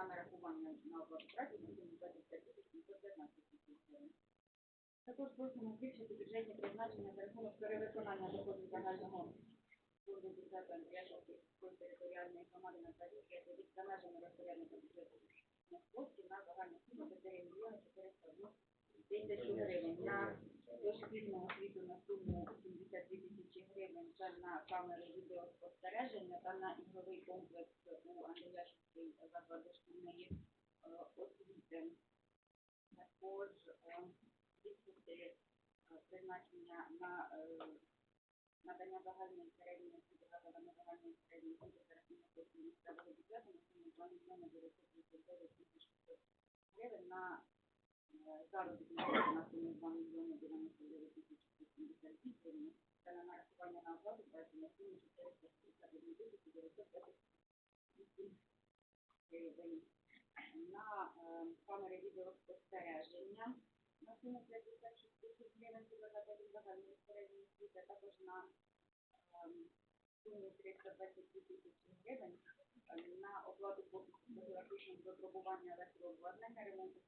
на нарахування на оплату праці на 25 тисяч 715 тисяч гривень. Також просимо збільшити бюджетні призначення за рахунок перевиконання доходів загального фонду бюджету Андріяшівської територіальної громади на тарифі, як за межами розпорядника бюджету на коштів на загальну суму 4 мільйони 401 тисячу гривень. Дошкільну освіту на суму 72 тисячі гривень та на камери відеоспостереження та на ігровий комплекс у Андріяшівській закладі дошкільної е, освіти. Також е, відсутні е, призначення на надання загальної середньої освіти закладами загальної середньої освіти за рахунок коштів місцевого бюджету на суму 2 мільйони 939 тисяч гривень на е, на суму 2 мільйони 99 тисяч 172 гривень та на нарахування на оплату праці на суму 461 тисячу 928 гривень. На камери відеоспостереження на суму 56 тисяч гривень для загальної середньої освіти, також на суму 322 тисячі гривень на оплату послуг з фотографічного випробування електрообладнання, ремонту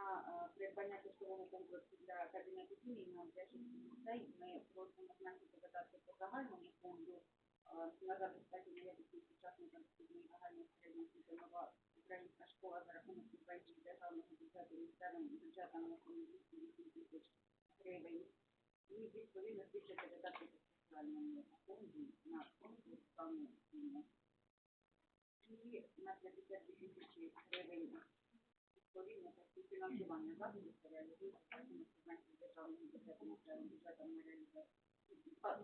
придбання тестового комплексу для кабінету на Одещинський ліцей ми просимо зменшити видатки по загальному фонду на забезпечення якості сучасної доступної загальної середньої освіти нова українська школа за рахунок субвенції державного бюджету місцевим бюджетам на суму 208 тисяч гривень. І відповідно збільшити видатки по соціальному фонду на фонду стану. І на 52 тисячі гривень відповідно та співфінансування заходів, що реалізується за рахунок субвенції державного бюджету на реалізацію.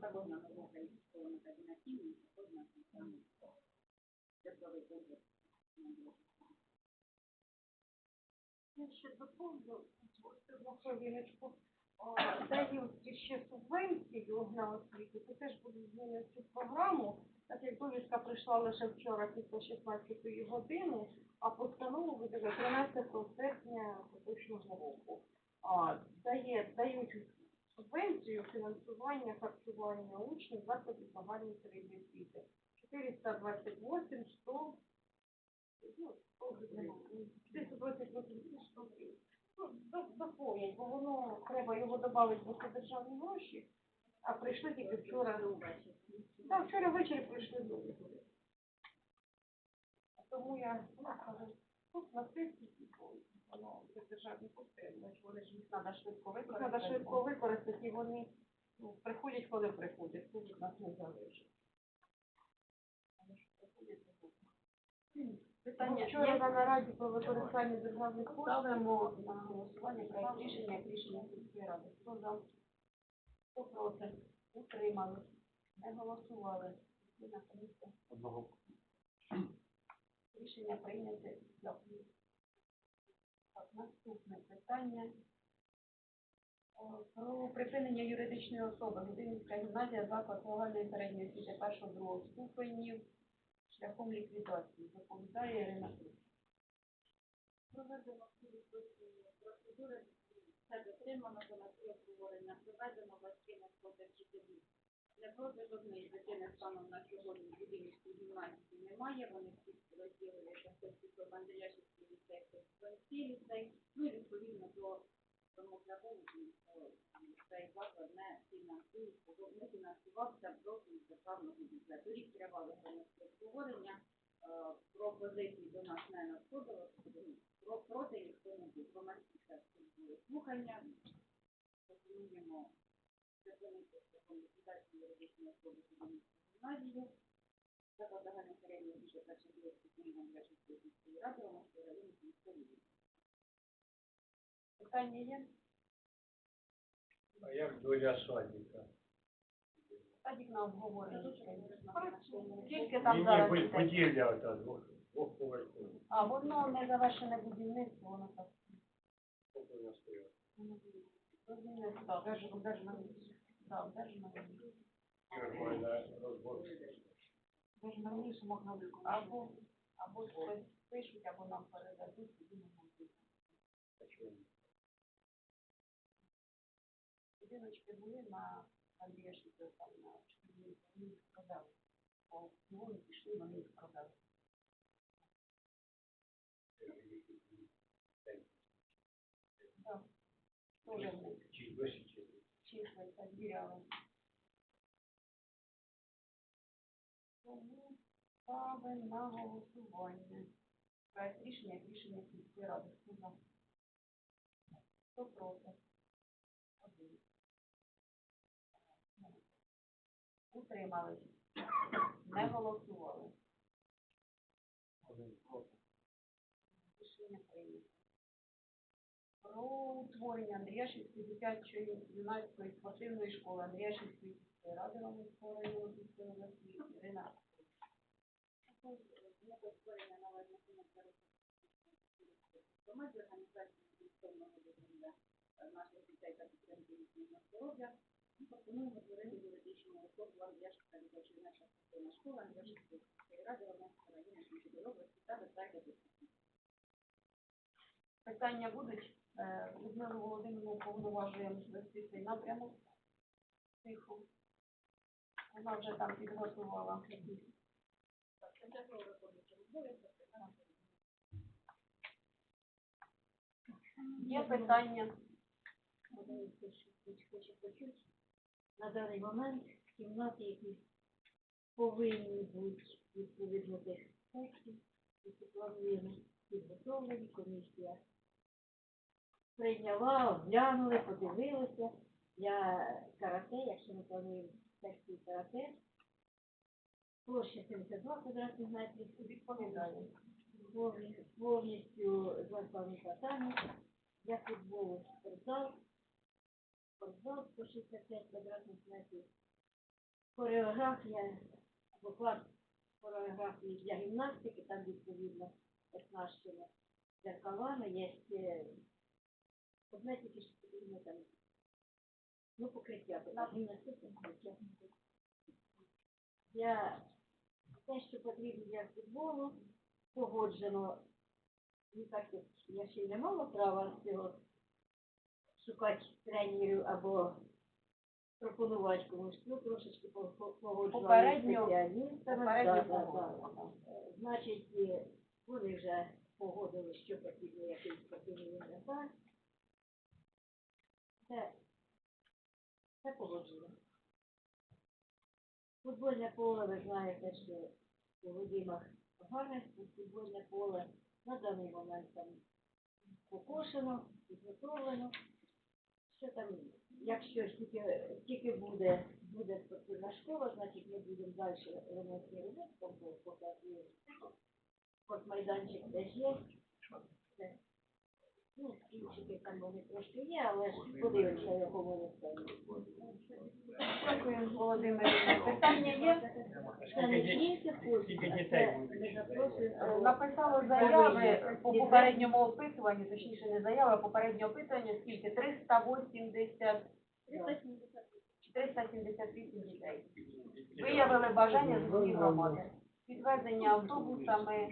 Також на нову українську школу на також на соціальний тепловий комплекс. Я ще доповню, Хвилиночку. Дають ще субвенцію на освіту, це теж будуть зміни цю програму, так як довідка прийшла лише вчора після 16 години, а постанову видали 13 серпня поточного року. А, дає, дають субвенцію фінансування харчування учнів закладів загальної середньої освіти. 428, 100, ну, 100 вже немає, 428 тисяч 100 гривень. Ну, доповнять, бо воно треба його додати, бо це державні гроші, а прийшли тільки вчора. Так, вчора ввечері прийшли довідки. Тому я ну, кажу, тут на типу, воно це державні кошти, вони ж їх треба швидко використати. Треба швидко використати, і вони ну, приходять, коли приходять, тут від нас не залежить. Вони ж. Питання Вчора на нараді про використання державних коштів. Ставимо на голосування проект рішення як рішення сільської ради. Хто за? Хто проти? Утримали? Не голосували? Ніна комісія. Одного. Рішення прийняте. Дякую. Так, наступне питання. Про припинення юридичної особи. Годинівська гімназія заклад загальної середньої освіти першого другого ступенів шляхом ліквідації. Доповідає Ірина Круч. Проведено всі відповідні процедури, все дотримано, до нас обговорення, проведено властивне сходи вчителів. Не проти жодної дитини станом на сьогодні в Будинівській гімназії немає, вони всі розділилися, в Андріяшівський ліцей, в ліцей, ну і відповідно до що цей заклад не фінансується, не фінансувався просто з державного бюджету. До нас не надходило, про проти слухання. Пропонуємо припинити шляхом ліквідації юридичної особи. Питання є? А як доля садика? Садик на обговорення. Скільки там зараз будь- дітей? ота двох, двохповерхова. А, воно не завершене будівництво, воно так. Будівництво, так, держ- держмер- да, держмер- держмерніше можна виконати. Або, або щось пишуть, або нам передадуть, ми можемо. Будиночки були на Андрія там на чотири вони їх продали. По вони пішли, вони їх продали. Так. Тоже в них числиться, звіряли. Тому ставимо на голосування. Проект рішення, рішення сільської ради. Хто проти? Утримались. Не голосували. Рішення прийнято. Про утворення Андріяшівської дитячої юнацької спортивної школи Андріяшівської сільської ради Романського району сільської області Ірина. Створення належних громаді організації місцевого наших дітей та підтримки їхнього здоров'я. Пропонуємо створити юридичну особу Андріяшівська дитяча наша спортивна школа Андріяшівської сільської ради Романського району Сумської області та доступні. Питання будуть. Е, Людмилу Володимирівну повноважуємо вести цей напрямок. Тихо. Вона вже там підготувала. Є питання. Хочу почути. На даний момент кімнати, які повинні бути відповідно тих спеців, які плануємо підготовлені, комісія прийняла, оглянули, подивилися. Я карате, якщо ми плануємо секцію карате, площа 72 квадратних метрів, Відповідаю. повні- повністю два спальні татамі, для футболу спортзал, спортзал 165 квадратних метрів, хореографія, або клас хореографії для гімнастики, там відповідно оснащено дзеркалами, є одне тільки що потрібно там, ну, покриття, бо там гімнастика, покриття. Для те, що потрібно для футболу, погоджено, ну так я ще й не мала права цього шукати тренерів або пропонувати комусь, ну трошечки по- по- погоджували Попередньо- спеціалістами. Да, да, да. Значить, е, вони вже погодили, що потрібно якийсь спортивний інвентар. Це, це погоджено. Футбольне поле, ви знаєте, що у Володимах гарне футбольне поле на даний момент там покошено, підготовлено. Що там, якщо тільки, тільки буде, буде спортивна школа, значить ми будемо далі ремонтні роботи, там по- показує спортмайданчик теж є. Ну, стільчики там вони трошки є, але ж подивимося, в якому вони стані. Дякую, Володимирівна. Питання є? Це не тільки курси, а це ми запрошуємо. Е, Написали заяви по попередньому опитуванню, точніше не заяви, а попереднє опитування, скільки? 380, 378 дітей. Виявили бажання з усіх громади. Підвезення автобусами.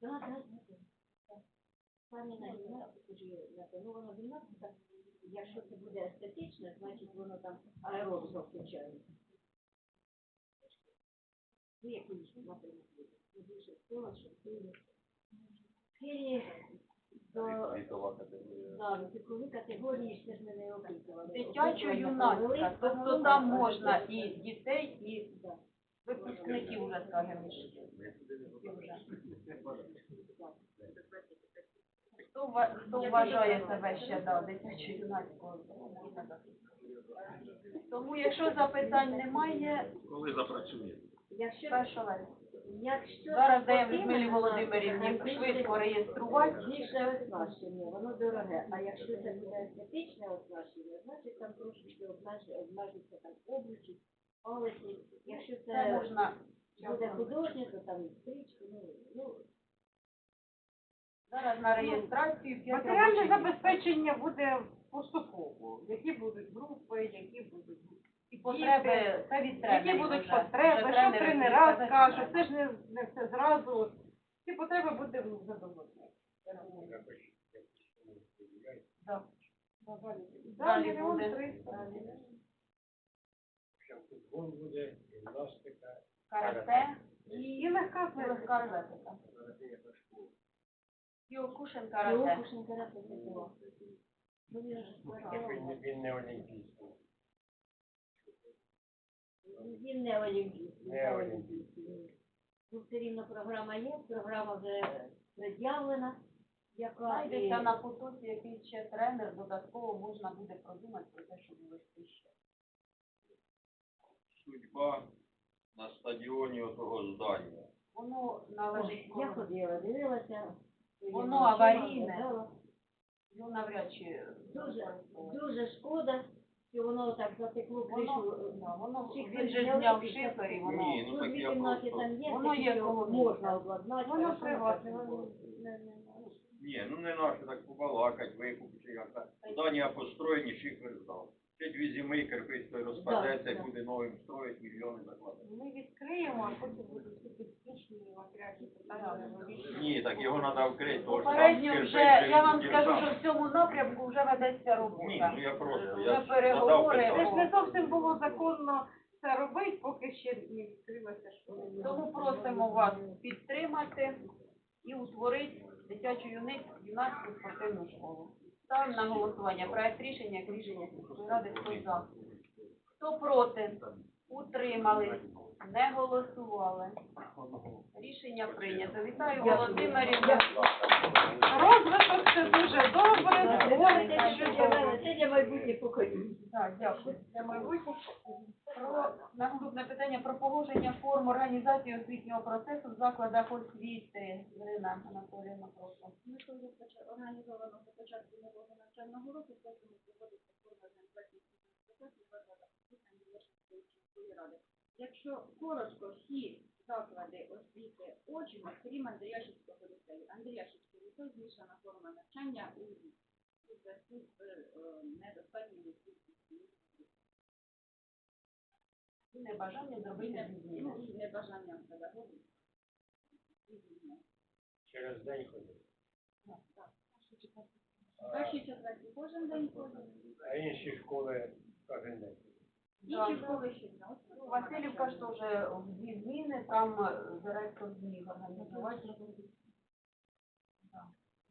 Да, да, да, да. Так. Пані на гімнастику ж є, знаєте, ну воно гімнастика, якщо це буде естетично, значить воно там аеробіка включається. Ну, якийсь напрямок буде. Більше сила, щоб до да, вікової категорії ще ж ми не опитували. Дитячо-юнацька, тобто там можна і дітей, і Да. випускників вже, скажімо. Хто, ва- хто вважає себе ще да, дитячо-юнацькою? Тому якщо запитань немає, Коли запрацює? Якщо, якщо Зараз даємо Людмилі Володимирівні швидко реєструвати. Більше оснащення, воно дороге. А якщо це буде естетичне оснащення, значить там трошечки обмежиться там обручі, палиці. Якщо Це це можна буде художнє, то там стрічки, ну, ну, зараз на реєстрацію Матеріальне забезпечення буде поступово. Які будуть групи, І потреби, це від які тренерів будуть вже. потреби, Вже що тренери тренера будуть скажуть, це ж не, не все зразу. Ці потреби будемо задоволені. Да. За Далі мільйон буде. триста. Футбол буде, гімнастика, Карате І легка і легка атлетика. Кіокушин карате. Кіокушин карате це я він не олімпійський. Він не олімпійський. Не олімпійський. Ну, все рівно програма є, програма вже пред'явлена, яка Знайдеться на потоці якийсь ще тренер, додатково можна буде продумати про те, щоб ввести ще. судьба на стадіоні отого здання. Воно належить Я коло. ходила, дивилася. Воно аварійне. Ну, навряд чи Дуже, дуже шкода, що воно так затекло кришу. воно, Всіх він же зняв шифер і воно... Ні, ну Тут так я просто- там є, Воно є що коло можна місця. обладнати. Воно приватне, так, воно ну, не- не- Ні, ну не наше так побалакать, викупити, як так. Здання построєні, шифер здав. Ще дві зими кирпич той розпадеться, да. буде новим строїть, мільйони закладати. Ми відкриємо, а потім будуть всі технічні матеріальні питання. Ні, так його треба вкрити, тому що там Попередньо кирпич вже, я вам він скажу, що в цьому напрямку вже ведеться Ні, робота. ну я просто, Вже я переговори. Це ж питання. не зовсім було законно це робити, поки ще не відкрилося школа. Тому просимо вас підтримати і утворити дитячу юницьку юнацьку спортивну школу. Ставимо на голосування проект рішення, як рішення сільської ради, хто за. Хто проти? Утримались, не голосували. Рішення прийнято. Вітаю Володимирів. Розвиток це дуже добре, Це для це для майбутніх поколінь. Так, дякую. Для майбутніх. Про наступне питання про погодження форм організації освітнього процесу в закладах освіти. Ірина Анатоліївна, прошу. Ми організовано до початку нового навчального року, просимо проводити форму організації процесу. Якщо коротко, всі заклади освіти очно, крім Андріяшівського ліцею. Андріяшівський ліцей змішана форма навчання у зв'язку з е, І небажання зробити ну, і педагогів. Через день ходить. Перші четверті кожен день ходять. А інші школи кожен день. Да. Інші школи. Ну, Васильівка ж теж в дві зміни, там е, директор зміг організувати.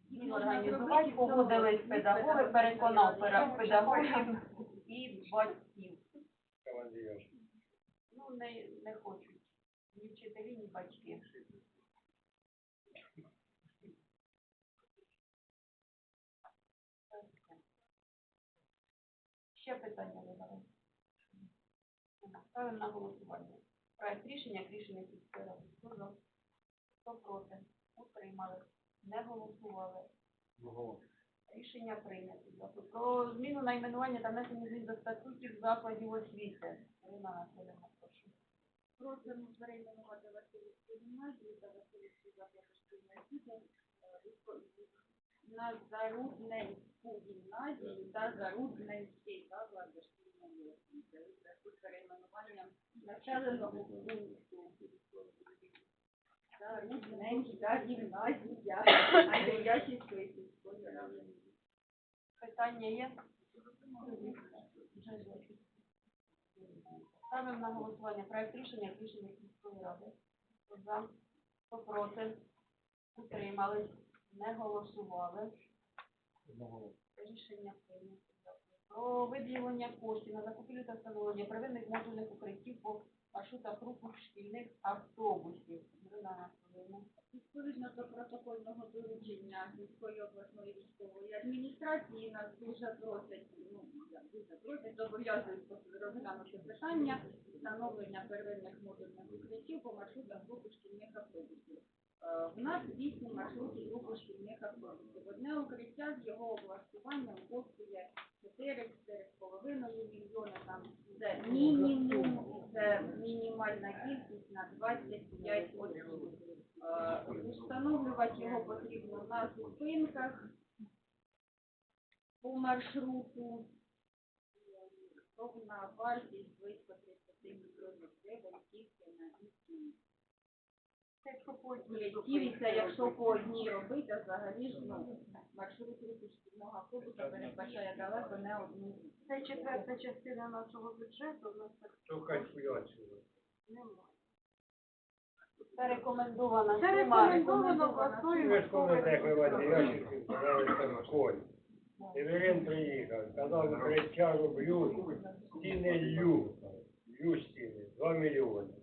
Зміг організувати, погодились педагоги, переконав педагогів і батьків. Командуєш. Ну, не, не хочуть ні вчителі, ні батьки. Ще питання задали. Ставимо на голосування. Проект рішення, рішення сільської. Хто? Хто проти? Утримали. Не голосували. Рішення прийнято. Про зміну найменування та внесення змін до статутів закладів освіти. Ірина Анатоліївна, прошу. Просимо перейменувати Васильівську гімназію та Васильівську заклад шкільної освіти е, на Зарудненську гімназію та Зарудненський заклад дошкільної освіти. У зв'язку з перейменуванням населеного пункту. Зарудненська гімназія Андріяшівської сільської ради. Питання є? Ставимо на голосування проект рішення, як рішення сільської ради. Хто за? Хто проти? Утримались? Не голосували? Рішення прийнято. Про виділення коштів на закупівлю та встановлення первинних модульних укриттів по маршрутах руху шкільних автобусів. Ірина Анатоліївна. Відповідно до протокольного доручення міської обласної військової адміністрації нас дуже просять, ну дуже зобов'язують розглянути питання встановлення первинних модульних укриттів по маршрутах групи шкільних автобусів. Е, В нас вісім маршрутів групи шкільних автобусів. Одне укриття з його облаштуванням коштує 4-4,5 мільйони. Там це мінімум, це мінімальна кількість на 25 осіб. Е, Встановлювати його потрібно на зупинках по маршруту. Повна вартість близько 30 мільйонів гривень тільки на місці. Це якщо по одній робити, а взагалі ж ну, маршрут руху шкільного автобуса передбачає далеко не одну. Це четверта частина нашого бюджету, у нас так немає. Це рекомендовано. Це рекомендовано Ви обласною ж пам'ятаєте, як ви в Ящиків збиралися. Северин приїхав, казав, укриття роблю, стіни лью, лью стіни, 2 мільйони.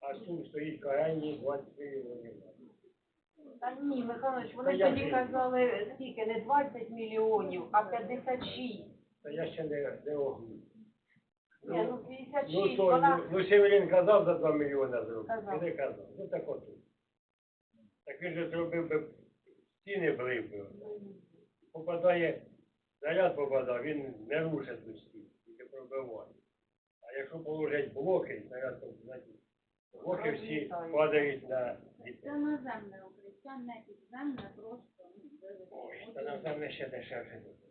А тут стоїть крайні 20 мільйонів. Та ні, Михайлович, Та вони я тоді казали скільки, не 20 мільйонів, а 56. Та я ще не, не оглух. Ні, ну 56, Ну, то, вона... ну, ну, Северин казав за 2 мільйони зробити, Казав. не казав. Ну, так от. Так він же зробив би, стіни блив би. Попадає, заряд попадає, він не рушить ту стіну, тільки пробиває. А якщо положать блоки, заряд попадає, блоки всі падають на дітей. Це наземне укриття, не підземне, просто ну, Ой, та нам там ще дешевше. буде.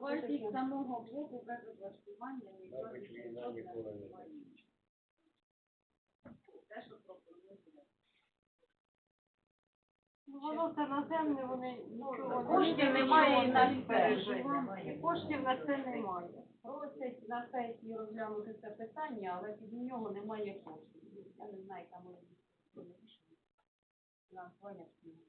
Вартість самого блоку без облаштування ніколи не Те, що пропонує. Ну, воно все наземне, вони нічого не Коштів немає і на пережити. Коштів на це немає. Просять на сесії розглянути це питання, але під нього немає коштів. Я не знаю, там бути рішення. Фінансування спільне.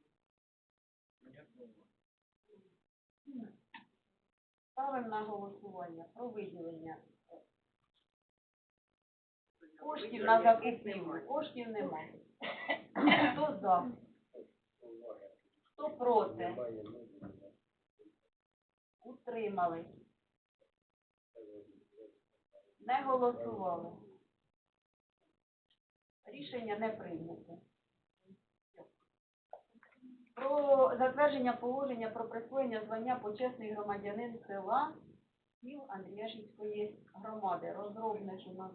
Ставимо на голосування про виділення коштів на закупівлю. Коштів немає. Хто за? Хто проти? Утримали. Не голосували. Рішення не прийнято. Про затвердження положення про присвоєння звання почесний громадянин села сіл Андріяшівської громади. Розробник у нас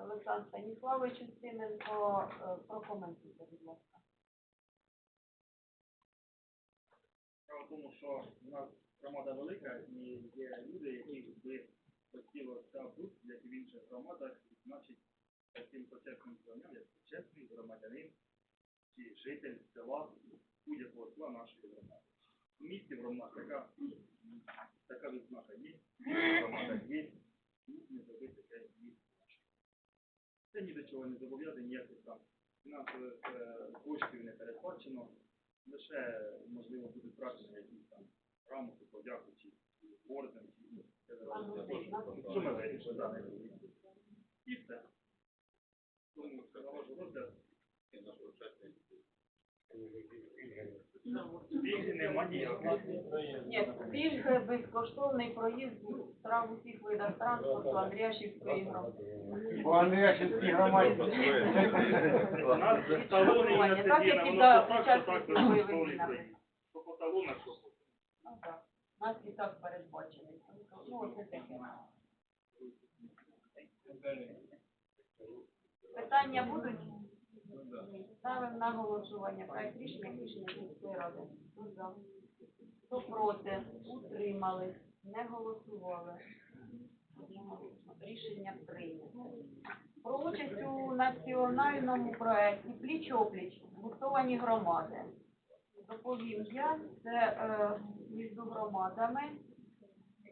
Олександр Станіславович Устименко. Е, Прокоментуйте, будь ласка. Справа тому, що у нас громада велика і є люди, які би хотіли статус, як і в інших громадах, значить таким почесним званням, як почесний громадянин чи житель села будь-якого села нашої громади. У місті в громадах така, така відзнака є, громадах є, не зробити таке місце. Це ні до чого не зобов'язані, ніяких там фінансових е, коштів не передбачено. Лише, можливо, будуть брати якісь там грамоти, подяку чи орден, чи це що- ми вирішили. І все. Тому навожу розгляд. Нема. Ні, пільги, безкоштовний проїзд страв у всіх видах транспорту Андріяшівської громади. Бо Андріашинській громаді. У нас талони і на Так, як і воно так, час що так. По талонах, що Ну так, у нас і так передбачений. Ну, оце таке. Питання будуть? Ставимо на голосування. Проект рішення, рішення міської ради. Хто за? Хто проти? Утримались? Не голосували? Рішення прийнято. Про участь у національному проєкті «Пліч-опліч» гуртовані громади. Доповім я, це е, між громадами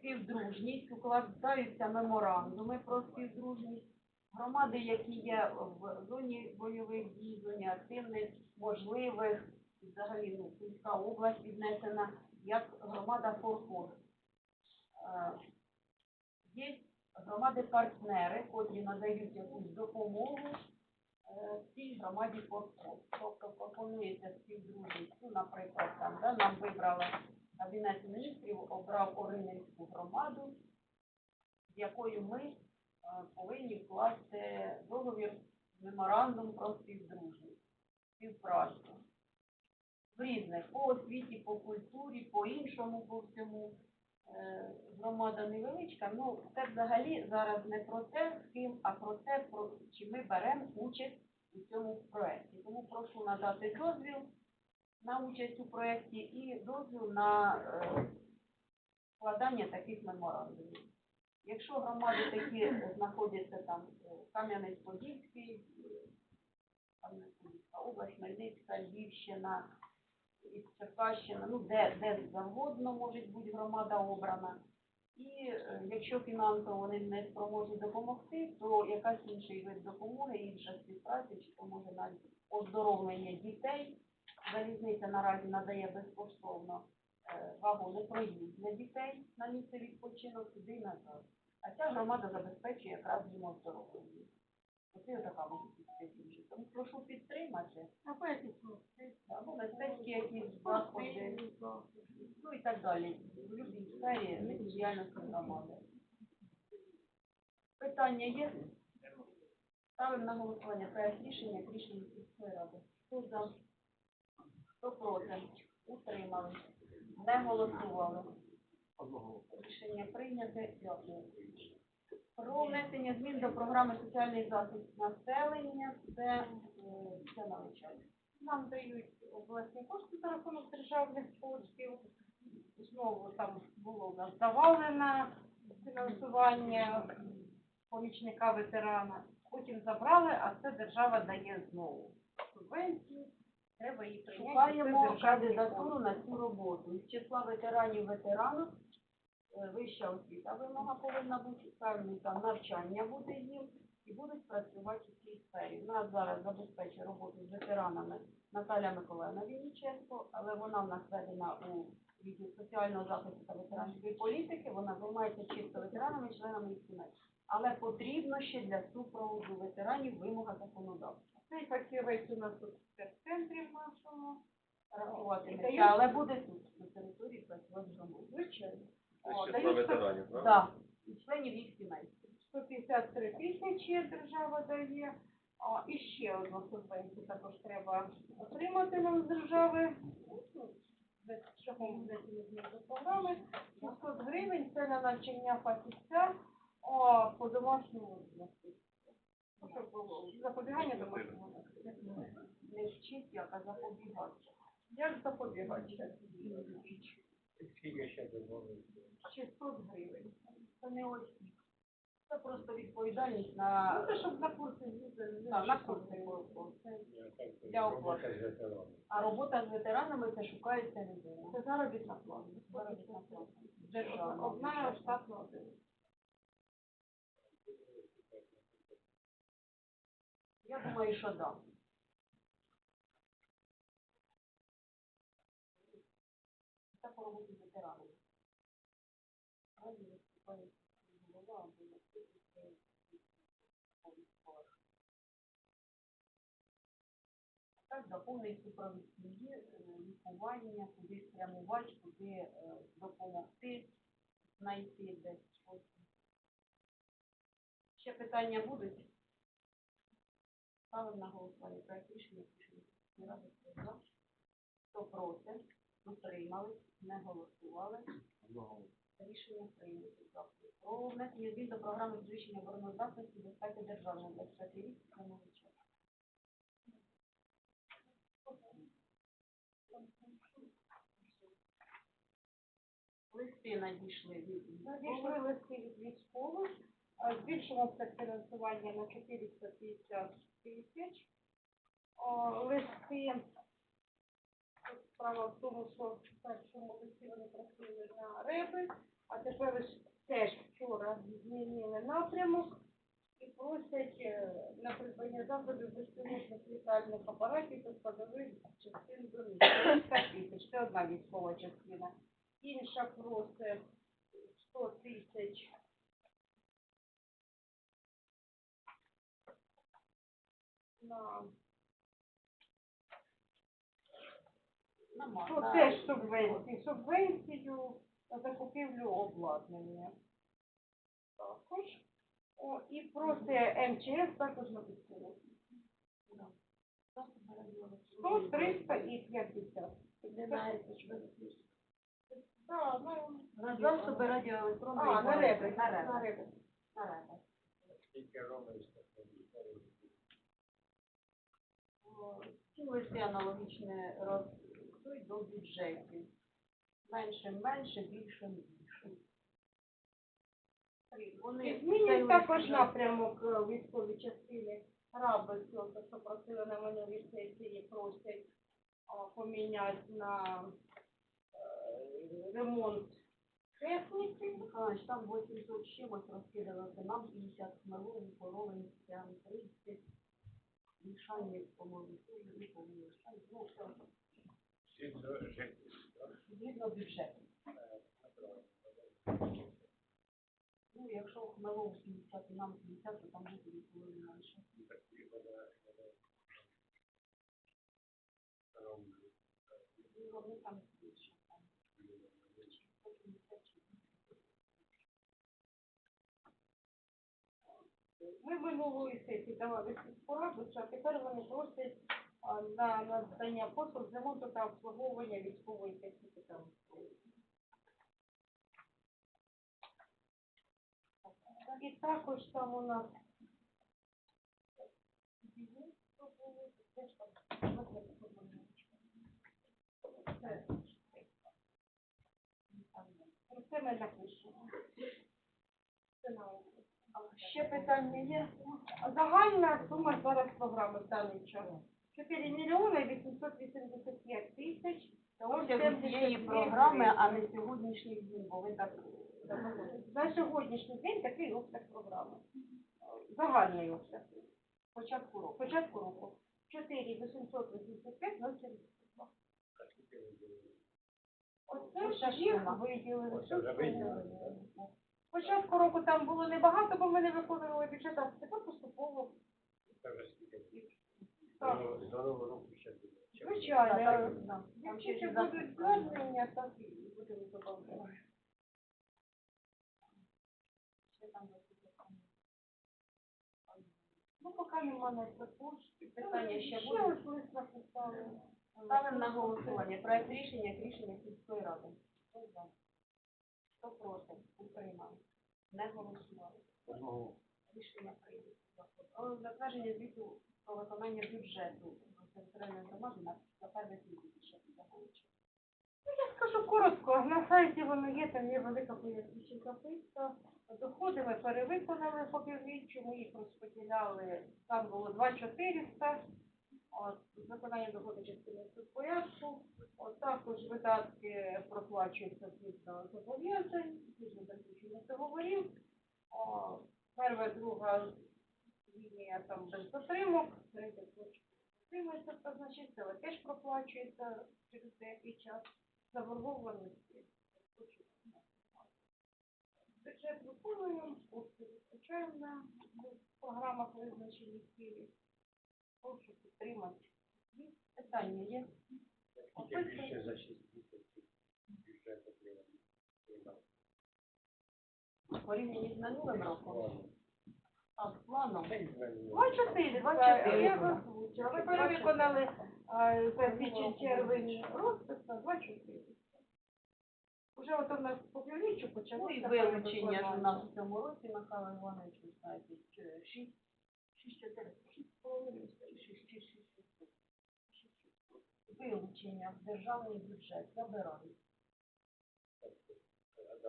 співдружність, укладаються меморандуми про співдружність. Громади, які є в зоні бойових дій, зоні активних, можливих, і взагалі ну, Сумська область віднесена як громада Форпост. Е, Є громади-партнери, котрі надають якусь допомогу е, цій громаді Форпост. Тобто пропонується співдружність, ну, наприклад, там, да, нам вибрали Кабінет міністрів, обрав Орининську громаду, з якою ми повинні вкласти договір меморандум про співдружність, співпрацю. В різних, по освіті, по культурі, по іншому, по всьому. Е, Громада невеличка, ну це взагалі зараз не про те, з ким, а про те, про чи ми беремо участь у цьому проєкті. Тому прошу надати дозвіл на участь у проєкті і дозвіл на е, складання таких меморандумів. Якщо громади такі знаходяться там Кам'янець-Подільський, Кам'янець-Подільська область, Хмельницька, Львівщина, Черкащина, ну де, де завгодно може бути громада обрана. І е, якщо фінансово вони не спроможуть допомогти, то якась інший вид допомоги, інша співпраця, чи то може навіть оздоровлення дітей. Залізниця наразі надає безкоштовно е, вагони проїзд для дітей на місце відпочинок туди і назад. А ця громада забезпечує якраз їм оздоровлення. Оце така бути Тому прошу підтримати. Ну, Або мистецькі якісь заходи, ну і так далі. В будь-якій сфері діяльності громади. Питання є? Ставимо на голосування проект рішення, як рішення сільської ради. Хто за? Хто проти? Утримали. Не голосували. Рішення прийняте. Дякую. Про внесення змін до програми соціальний захист населення. Це, е, це навчання. нам дають обласні кошти за рахунок державних коштів. Знову там було у нас завалене фінансування помічника ветерана. Потім забрали, а це держава дає знову. Субвенцію, треба її прийняти. Шукаємо кандидатуру на цю роботу. Із числа ветеранів ветеранів вища освіта вимога повинна бути, певний там навчання буде їм і будуть працювати у цій сфері. У нас зараз забезпечує роботу з ветеранами Наталя Миколаївна Вінниченко, але вона в нас ведена у відділ соціального захисту та ветеранської політики. Вона займається чисто ветеранами, членами їх сімей. Але потрібно ще для супроводу ветеранів вимога законодавства. Цей фахівець у нас тут в центрі в нашому. Дають- але буде тут, на території працювати. Звичайно. Це О, ще дають ветеранів, так? Так, і членів їх сімей. 153 тисячі держава дає. А, і ще одну субвенцію також треба отримати нам з держави. Ну, за шляхом внесення змін до програми. 600 гривень це на навчання фахівця о, по домашньому насильству. Ну, Щоб було запобігання домашнього насильства. Не вчить, як, а запобігати. Як запобігати? Скільки ще дозволить? 600 гривень. Це не ось. Це просто відповідальність Ну, на, це щоб на курси їздили. на курси. це- Для ветеранами. А робота з ветеранами це шукається людина. Це заробітна плата. Заробітна плата. Одна Державна. Одна штатна одиниця. Я думаю, що да. Це по роботі з ветеранами. Раді виступає голова або наступник, це військових. Так, заповнить супровід сім'ї, е, лікування, куди спрямувати, куди е, допомогти, знайти десь щось. Ще питання будуть? Ставимо на голосування проект рішення. Не ради за. Хто проти? Утримались, не голосували. Рішення прийнято. Дякую. Про внесення змін до програми підвищення обороноздатності безпеки державної 25 рік Листи надійшли від Надійшли листи від військових, це фінансування на 450 тисяч. О, Листи, тут справа в тому, що в першому листі вони просили на реби, а тепер теж вчора змінили напрямок і просять е, на придбання заходів безпілотних літальних апаратів та складових частин до них. 50 тисяч, це одна військова частина. Інша просить 100 тисяч. На. На ну, теж субвенції, субвенцію на закупівлю обладнання. Також. О, і просить МЧС також на підсумок. 100, 300 і 50. Да, ну, На засоби радіоелектронної а, на ребрик, На ребрик. На ребрик. Тільки ромаєш Ці листи аналогічне ростуть до бюджетів. Менше менше, більше більше. Вони Змінюють також напрямок е, військові частини. Раби, цього, що просили на минулій сесії, просять а, поміняти на е, ремонт техніки. Михайлович, там 800 з чимось розкидалося, нам 50 хмелових, коровинцям, 30, мішальник, по-моєму, не помню, мішальник, ну, все, згідно бюджету. Ну, якщо хмелов 50 і нам 50, то там буде відповідно менше. Ну, вони там. Ми минулої сесії давали пораду, а тепер вони просять на надання послуг з ремонту та обслуговування військової техніки та. І також там у нас це ми напишемо. Це на. Ще питання є? Загальна сума зараз програми в даний час. 4 мільйони 885 тисяч. Це обсяг цієї програми, а не сьогоднішніх днів, бо ви так За сьогоднішній день такий обсяг програми. Загальний обсяг. початку року. Початку року. 4 885 072. Оце ж їх виділили. Початку року там було небагато, бо ми не виконували бюджет, а тепер поступово. Так. Ще буде. Звичайно. Так, так. Ще Якщо будуть звернення, так і будемо. Ще. Ну, поки нема на це. Питання ще Ще ось лист написали. Ставимо на голосування. Проект рішення як рішення сільської ради. Хто за? Хто проти? Утримали. Не голосували. Рішення прийнято. Про затвердження звіту про виконання бюджету територіальної громади на за перше півріччя. Я скажу коротко, на сайті воно є, там є велика пояснична записка. Доходи ми перевиконали по півріччю, ми їх розподіляли, там було 2400, от, з виконання доходу частини порядку, також видатки проплачуються згідно зобов'язань, згідно заключення договорів, перша, друга лінія там без затримок, третя точка затримується, то але теж проплачується через деякий час заборгованості. Бюджет виконуємо, кошти витрачаємо на в програмах визначені цілі. Прошу підтримати. Питання є? Скільки більше за 6 місяців бюджету приймав? Порівняні з минулим роком? А, з планом? Та й знаю. 24, 24. Я вас озвучила. Ми перевиконали а, за січень червень розписа 24. Уже от у нас по північчю Ну і вилучення ж у нас в цьому році, Михайло Іванович, ви знаєте, 6, Вилучення в державний бюджет забирають.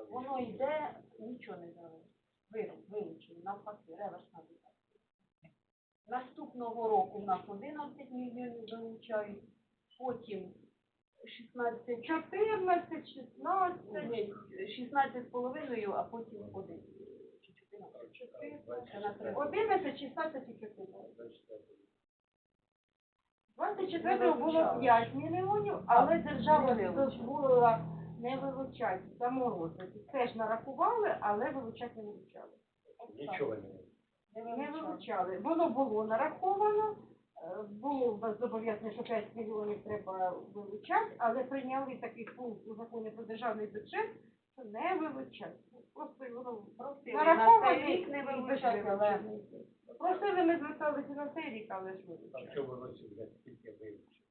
Воно йде, нічого не зробить. Вилучення, навпаки, реверсна дотація. Наступного року в нас 11 мільйонів вилучають, потім 16, 14, 16, ні, 16 з половиною, а потім 1. Чи 14. Це на три. 11, 16 і 14. 24 Не було 5 мільйонів, але держава не дозволила не вилучати саморозвитку. Теж нарахували, але вилучати не вилучали. Нічого не. Не вилучали. Воно було нараховано, е, було зобов'язання, що 5 мільйонів треба вилучати, але прийняли такий пункт у законі про державний бюджет, що не вилучать. Просто його Просили на нарахований рік не і але. Просили ми зверталися на цей рік, але ж А в вилучать. цьому році вже скільки вивчив.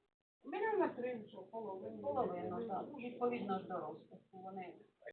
Мільйон на три що половину. Половину, так. Ну, Відповідно ж до розпису. Вони